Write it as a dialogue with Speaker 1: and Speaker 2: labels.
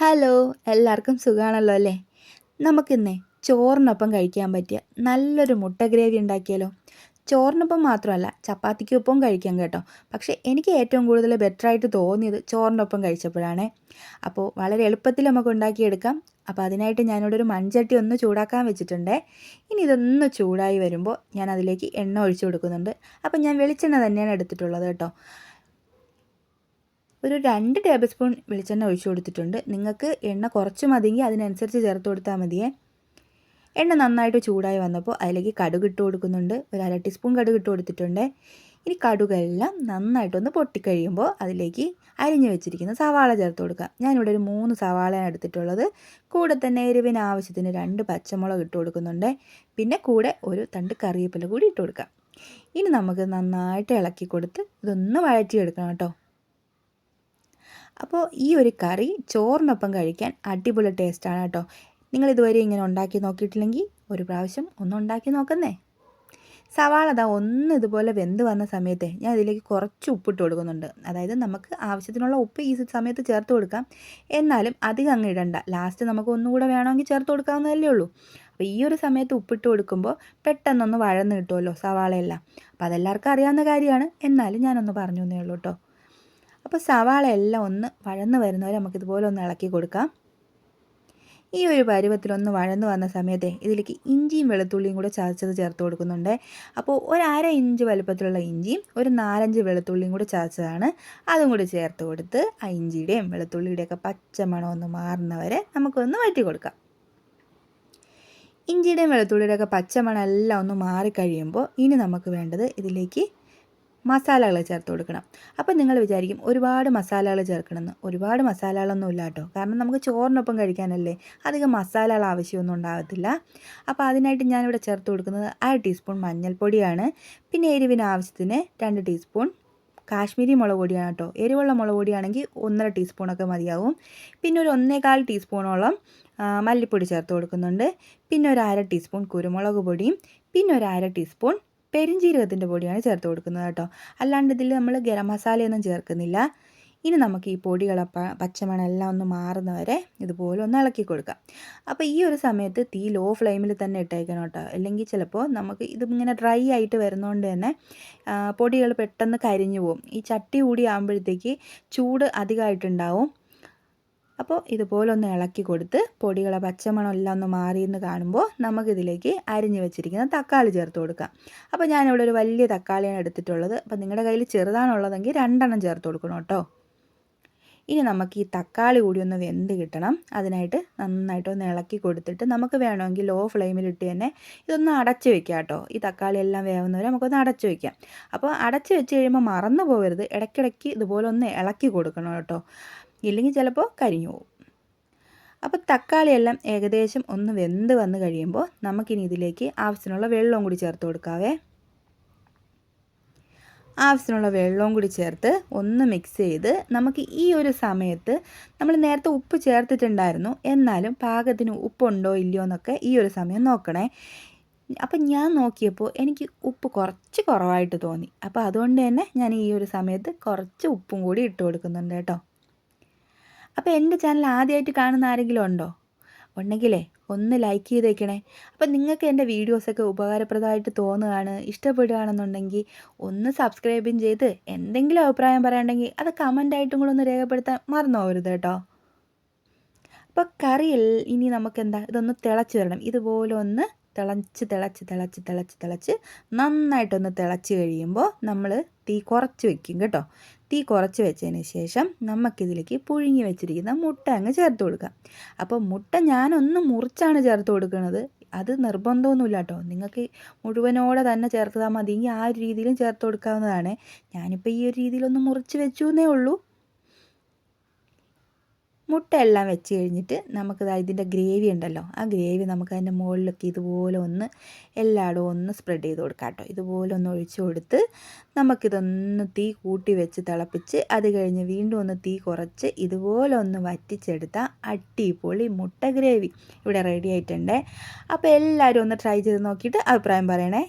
Speaker 1: Hello എല്ലാവർക്കും സുഖമാണല്ലോ അല്ലേ? നമുക്കിന്നേ ചോറിനൊപ്പം കഴിക്കാൻ പറ്റിയ നല്ലൊരു മുട്ട ഗ്രേവി ഉണ്ടാക്കിയാലോ? ചോറിനൊപ്പം മാത്രമല്ല ചപ്പാത്തിക്കൊപ്പം കഴിക്കാം കേട്ടോ. പക്ഷേ എനിക്ക് ഏറ്റവും കൂടുതൽ ബെറ്റർ ആയിട്ട് തോന്നിയത് ചോറിനൊപ്പം കഴിച്ചപ്പോഴാണ്. അപ്പോൾ വളരെ എളുപ്പത്തിൽ നമുക്ക് ഉണ്ടാക്കിയെടുക്കാം. അപ്പോൾ അതിനായിട്ട് ഞാനിവിടെ ഒരു മൺചട്ടി ഒന്ന് ചൂടാക്കാൻ വെച്ചിട്ടുണ്ട്. ഇനി ഇതൊന്ന് ചൂടായി വരുമ്പോൾ ഞാൻ അതിലേക്ക് എണ്ണ ഒഴിച്ചു കൊടുക്കുന്നുണ്ട്. അപ്പോൾ ഞാൻ വെളിച്ചെണ്ണ തന്നെയാണ് എടുത്തിട്ടുള്ളത് കേട്ടോ. ഒരു രണ്ട് ടേബിൾ സ്പൂൺ വെളിച്ചെണ്ണ ഒഴിച്ചു കൊടുത്തിട്ടുണ്ട്. നിങ്ങൾക്ക് എണ്ണ കുറച്ച് മതിയെങ്കിൽ അതിനനുസരിച്ച് ചേർത്ത് കൊടുത്താൽ മതിയേ. എണ്ണ നന്നായിട്ട് ചൂടായി വന്നപ്പോൾ അതിലേക്ക് കടുക് ഇട്ട് കൊടുക്കുന്നുണ്ട്. ഒരു അര ടീസ്പൂൺ കടുക് ഇട്ട് കൊടുത്തിട്ടുണ്ട്. ഇനി കടുകെല്ലാം നന്നായിട്ടൊന്ന് പൊട്ടിക്കഴിയുമ്പോൾ അതിലേക്ക് അരിഞ്ഞു വെച്ചിരിക്കുന്ന സവാള ചേർത്ത് കൊടുക്കാം ഞാനിവിടെ ഒരു മൂന്ന് സവാളയാണ് എടുത്തിട്ടുള്ളത്. കൂടെ തന്നെ എരിവിന് ആവശ്യത്തിന് രണ്ട് പച്ചമുളക് ഇട്ട് കൊടുക്കുന്നുണ്ട്. പിന്നെ കൂടെ ഒരു തണ്ട് കറിവേപ്പില കൂടി ഇട്ട് കൊടുക്കാം ഇനി നമുക്ക് നന്നായിട്ട് ഇളക്കി കൊടുത്ത് ഇതൊന്ന് വഴറ്റിയെടുക്കണം കേട്ടോ. അപ്പോൾ ഈ ഒരു കറി ചോറിനൊപ്പം കഴിക്കാൻ അടിപൊളി ടേസ്റ്റാണ് കേട്ടോ. നിങ്ങൾ ഇതുവരെ ഇങ്ങനെ ഉണ്ടാക്കി നോക്കിയിട്ടില്ലെങ്കിൽ ഒരു പ്രാവശ്യം ഒന്ന് ഉണ്ടാക്കി നോക്കുന്നേ. സവാള അതാ ഒന്ന് ഇതുപോലെ വെന്ത് വന്ന സമയത്ത് ഞാൻ ഇതിലേക്ക് കുറച്ച് ഉപ്പിട്ട് കൊടുക്കുന്നുണ്ട്. അതായത് നമുക്ക് ആവശ്യത്തിനുള്ള ഉപ്പ് ഈ സമയത്ത് ചേർത്ത് കൊടുക്കാം. എന്നാലും അധികം അങ്ങ് ഇടണ്ട. ലാസ്റ്റ് നമുക്ക് ഒന്നുകൂടെ വേണമെങ്കിൽ ചേർത്ത് കൊടുക്കാവുന്നതല്ലേ ഉള്ളൂ. അപ്പോൾ ഈ ഒരു സമയത്ത് ഉപ്പിട്ട് കൊടുക്കുമ്പോൾ പെട്ടെന്നൊന്ന് വഴന്ന് കിട്ടുമല്ലോ സവാളയെല്ലാം. അപ്പോൾ അതെല്ലാവർക്കും അറിയാവുന്ന കാര്യമാണ്. എന്നാലും ഞാനൊന്ന് പറഞ്ഞു തന്നേ ഉള്ളൂ കേട്ടോ. അപ്പോൾ സവാള എല്ലാം ഒന്ന് വഴന്ന് വരുന്നവരെ നമുക്കിതുപോലെ ഒന്ന് ഇളക്കി കൊടുക്കാം. ഈ ഒരു പരുവത്തിലൊന്ന് വഴന്നു വന്ന സമയത്തെ ഇതിലേക്ക് ഇഞ്ചിയും വെളുത്തുള്ളിയും കൂടെ ചതച്ചത് ചേർത്ത് കൊടുക്കുന്നുണ്ട്. അപ്പോൾ ഒരു അര ഇഞ്ച് വലുപ്പത്തിലുള്ള ഇഞ്ചിയും ഒരു നാലഞ്ച് വെളുത്തുള്ളിയും കൂടെ ചതച്ചതാണ്. അതും കൂടി ചേർത്ത് കൊടുത്ത് ആ ഇഞ്ചിയുടെയും വെളുത്തുള്ളിയുടെയൊക്കെ പച്ചമണം ഒന്ന് മാറുന്നവരെ നമുക്കൊന്ന് വഴറ്റി കൊടുക്കാം. ഇഞ്ചിയുടെയും വെളുത്തുള്ളിയുടെയൊക്കെ പച്ചമണം എല്ലാം ഒന്ന് മാറിക്കഴിയുമ്പോൾ ഇനി നമുക്ക് വേണ്ടത് ഇതിലേക്ക് മസാലകൾ ചേർത്ത് കൊടുക്കണം. അപ്പോൾ നിങ്ങൾ വിചാരിക്കും ഒരുപാട് മസാലകൾ ചേർക്കണമെന്ന്. ഒരുപാട് മസാലകളൊന്നും ഇല്ല കേട്ടോ. കാരണം നമുക്ക് ചോറിനൊപ്പം കഴിക്കാനല്ലേ അധികം മസാലകൾ ആവശ്യമൊന്നും ഉണ്ടാകത്തില്ല. അപ്പോൾ അതിനായിട്ട് ഞാനിവിടെ ചേർത്ത് കൊടുക്കുന്നത് അര ടീസ്പൂൺ മഞ്ഞൾപ്പൊടിയാണ്. പിന്നെ എരിവിന് ആവശ്യത്തിന് രണ്ട് ടീസ്പൂൺ കാശ്മീരി മുളക് പൊടിയാണ് കേട്ടോ. എരിവുള്ള മുളക് പൊടിയാണെങ്കിൽ ഒന്നര ടീസ്പൂണൊക്കെ മതിയാവും. പിന്നെ ഒരു ഒന്നേകാൽ ടീസ്പൂണോളം മല്ലിപ്പൊടി ചേർത്ത് കൊടുക്കുന്നുണ്ട്. പിന്നെ ഒരു അര ടീസ്പൂൺ കുരുമുളക് പൊടിയും. പിന്നെ ഒരു അര ടീസ്പൂൺ പെരിഞ്ജീരകത്തിന്റെ പൊടിയാണ് ചേർത്ത് കൊടുക്കുന്നത് കേട്ടോ. അല്ലാണ്ട് ഇതിൽ നമ്മൾ ഗരം മസാലയൊന്നും ചേർക്കുന്നില്ല. ഇനി നമുക്ക് ഈ പൊടികളെ പച്ചമണെല്ലാം ഒന്ന് മാറുന്നവരെ ഇതുപോലെ ഒന്ന് ഇളക്കി കൊടുക്കാം. അപ്പോൾ ഈ ഒരു സമയത്ത് തീ ലോ ഫ്ലെയിമിൽ തന്നെ ഇട്ടേക്കണം കേട്ടോ. അല്ലെങ്കിൽ ചിലപ്പോൾ നമുക്ക് ഇതിങ്ങനെ ഡ്രൈ ആയിട്ട് വരുന്നതുകൊണ്ട് തന്നെ പൊടികൾ പെട്ടെന്ന് കരിഞ്ഞു പോകും ഈ ചട്ടി കൂടി ആകുമ്പോഴത്തേക്ക് ചൂട് അധികമായിട്ടുണ്ടാവും. അപ്പോൾ ഇതുപോലൊന്ന് ഇളക്കി കൊടുത്ത് പൊടികളെ പച്ചമണം എല്ലാം ഒന്ന് മാറിയെന്ന് കാണുമ്പോൾ നമുക്കിതിലേക്ക് അരിഞ്ഞു വെച്ചിരിക്കുന്ന തക്കാളി ചേർത്ത് കൊടുക്കാം. അപ്പോൾ ഞാനിവിടെ ഒരു വലിയ തക്കാളിയാണ് എടുത്തിട്ടുള്ളത്. അപ്പോൾ നിങ്ങളുടെ കയ്യിൽ ചെറുതാണുള്ളതെങ്കിൽ രണ്ടെണ്ണം ചേർത്ത് കൊടുക്കണം കേട്ടോ. ഇനി നമുക്ക് ഈ തക്കാളി കൂടി ഒന്ന് വെന്ത് കിട്ടണം. അതിനായിട്ട് നന്നായിട്ട് ഒന്ന് ഇളക്കി കൊടുത്തിട്ട് നമുക്ക് വേണമെങ്കിൽ ലോ ഫ്ലെയിമിലിട്ട് തന്നെ ഇതൊന്ന് അടച്ച് വെക്കാം കേട്ടോ. ഈ തക്കാളി എല്ലാം വേവുന്നവരെ നമുക്കൊന്ന് അടച്ച് വെക്കാം. അപ്പോൾ അടച്ച് വെച്ച് കഴിയുമ്പോൾ മറന്നു പോകരുത്. ഇടയ്ക്കിടയ്ക്ക് ഇതുപോലെ ഒന്ന് ഇളക്കി കൊടുക്കണം കേട്ടോ. ഇല്ലെങ്കിൽ ചിലപ്പോൾ കരിഞ്ഞു പോകും. അപ്പോൾ തക്കാളിയെല്ലാം ഏകദേശം ഒന്ന് വെന്ത് വന്ന് കഴിയുമ്പോൾ നമുക്കിനി ഇതിലേക്ക് ആവശ്യത്തിനുള്ള വെള്ളവും കൂടി ചേർത്ത് കൊടുക്കാവേ. ആവശ്യത്തിനുള്ള വെള്ളവും കൂടി ചേർത്ത് ഒന്ന് മിക്സ് ചെയ്ത് നമുക്ക് ഈ ഒരു സമയത്ത് നമ്മൾ നേരത്തെ ഉപ്പ് ചേർത്തിട്ടുണ്ടായിരുന്നു. എന്നാലും പാകത്തിന് ഉപ്പുണ്ടോ ഇല്ലയോ എന്നൊക്കെ ഈ ഒരു സമയം നോക്കണേ. അപ്പം ഞാൻ നോക്കിയപ്പോൾ എനിക്ക് ഉപ്പ് കുറച്ച് കുറവായിട്ട് തോന്നി. അപ്പോൾ അതുകൊണ്ട് തന്നെ ഞാൻ ഈ ഒരു സമയത്ത് കുറച്ച് ഉപ്പും കൂടി ഇട്ട് കൊടുക്കുന്നുണ്ട് കേട്ടോ. അപ്പോൾ എന്റെ ചാനൽ ആദ്യമായിട്ട് കാണുന്ന ആരെങ്കിലും ഉണ്ടോ? ഉണ്ടെങ്കിലേ ഒന്ന് ലൈക്ക് ചെയ്തേക്കണേ അപ്പം നിങ്ങൾക്ക് എന്റെ വീഡിയോസൊക്കെ ഉപകാരപ്രദമായിട്ട് തോന്നുകയാണ് ഇഷ്ടപ്പെടുകയാണെന്നുണ്ടെങ്കിൽ ഒന്ന് സബ്സ്ക്രൈബും ചെയ്ത് എന്തെങ്കിലും അഭിപ്രായം പറയാണ്ടെങ്കിൽ അത് കമന്റായിട്ടും കൂടെ ഒന്ന് രേഖപ്പെടുത്താൻ മറന്നു പോകരുത് കേട്ടോ. അപ്പോൾ കറിയിൽ ഇനി നമുക്കെന്താ ഇതൊന്ന് തിളച്ച് വരണം. ഇതുപോലെ ഒന്ന് തിളച്ച് തിളച്ച് തിളച്ച് തിളച്ച് തിളച്ച് നന്നായിട്ടൊന്ന് തിളച്ച് കഴിയുമ്പോൾ നമ്മൾ തീ കുറച്ച് വെക്കും കേട്ടോ. തീ കുറച്ച് വെച്ചതിന് ശേഷം നമുക്കിതിലേക്ക് പുഴുങ്ങി വെച്ചിരിക്കുന്ന മുട്ട അങ്ങ് ചേർത്ത് കൊടുക്കാം. അപ്പോൾ മുട്ട ഞാനൊന്ന് മുറിച്ചാണ് ചേർത്ത് കൊടുക്കുന്നത്. അത് നിർബന്ധമൊന്നുമില്ല കേട്ടോ. നിങ്ങൾക്ക് മുഴുവനോടെ തന്നെ ചേർത്താൽ മതിയെങ്കിൽ ആ ഒരു രീതിയിലും ചേർത്ത് കൊടുക്കാവുന്നതാണ്. ഞാനിപ്പോൾ ഈ ഒരു രീതിയിലൊന്ന് മുറിച്ച് വെച്ചു എന്നേ ഉള്ളൂ. മുട്ട എല്ലാം വെച്ച് കഴിഞ്ഞിട്ട് നമുക്ക് ഇതിന്റെ ഗ്രേവി ഉണ്ടല്ലോ ആ ഗ്രേവി നമുക്ക് അതിന്റെ മുകളിലൊക്കെ ഇതുപോലെ ഒന്ന് എല്ലായിടും ഒന്ന് സ്പ്രെഡ് ചെയ്ത് കൊടുക്കാം കേട്ടോ. ഇതുപോലെ ഒന്ന് ഒഴിച്ചു കൊടുത്ത് നമുക്കിതൊന്ന് തീ കൂട്ടി വെച്ച് തിളപ്പിച്ച് അത് കഴിഞ്ഞ് വീണ്ടും ഒന്ന് തീ കുറച്ച് ഇതുപോലെ ഒന്ന് വറ്റിച്ചെടുത്ത അട്ടിപ്പൊളി മുട്ട ഗ്രേവി ഇവിടെ റെഡി ആയിട്ടുണ്ട്. അപ്പോൾ എല്ലാവരും ഒന്ന് ട്രൈ ചെയ്ത് നോക്കിയിട്ട് അഭിപ്രായം പറയണേ.